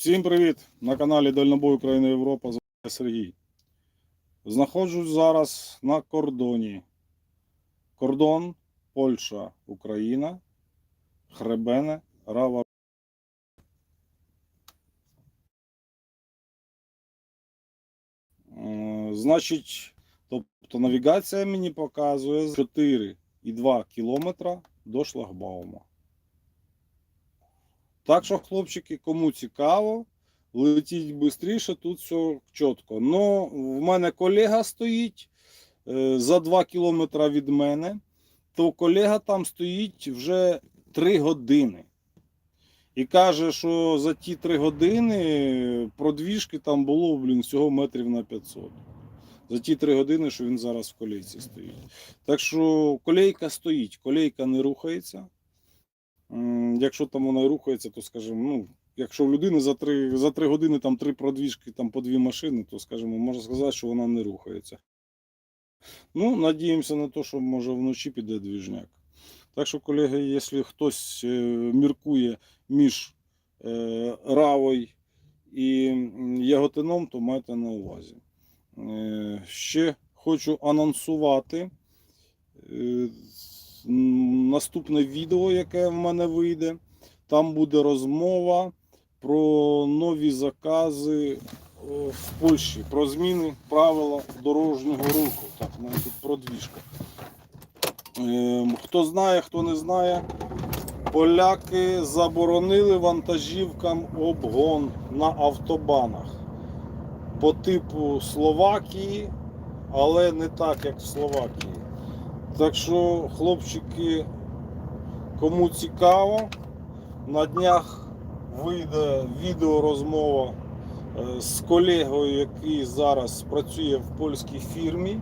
Всім привіт! На каналі Дальнобой Україна Європа. З Сергій. Знаходжусь зараз на кордоні. Кордон Польща, Україна, Хребене, Рава. Е, Значить, тобто навігація мені показує 4,2 кілометра до шлагбаума. Так що, хлопчики, кому цікаво, летіть швидше, тут все чітко. Ну, в мене колега стоїть е, за 2 кілометри від мене, то колега там стоїть вже 3 години. І каже, що за ті 3 години продвіжки там було, блін, всього метрів на 500. За ті 3 години, що він зараз в колейці стоїть. Так що колейка стоїть, колейка не рухається. Якщо там вона рухається, то скажімо, ну, якщо в людини за 3, за 3 години там три продвіжки, там по дві машини, то скажімо, можна сказати, що вона не рухається. Ну, надіємося на те, що може вночі піде двіжняк. Так що, колеги, якщо хтось е, міркує між е, Равою і Яготином, то майте на увазі. Е, ще хочу анонсувати. Е, Наступне відео, яке в мене вийде, там буде розмова про нові закази в Польщі, про зміни правила дорожнього руху. Так, у мене тут продвіжка. Ем, Хто знає, хто не знає, поляки заборонили вантажівкам обгон на автобанах по типу Словакії, але не так, як в Словакії. Так що, хлопчики, кому цікаво, на днях вийде відеорозмова е, з колегою, який зараз працює в польській фірмі.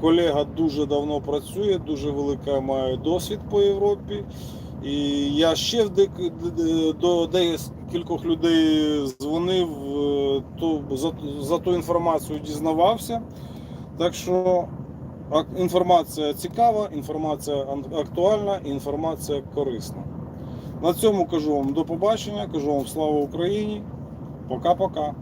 Колега дуже давно працює, дуже велика має досвід по Європі. І я ще до декількох людей дзвонив, е, за, ту інформацію дізнавався. Так що інформація цікава, інформація актуальна, інформація корисна. На цьому кажу вам до побачення, кажу вам слава Україні. Пока-пока.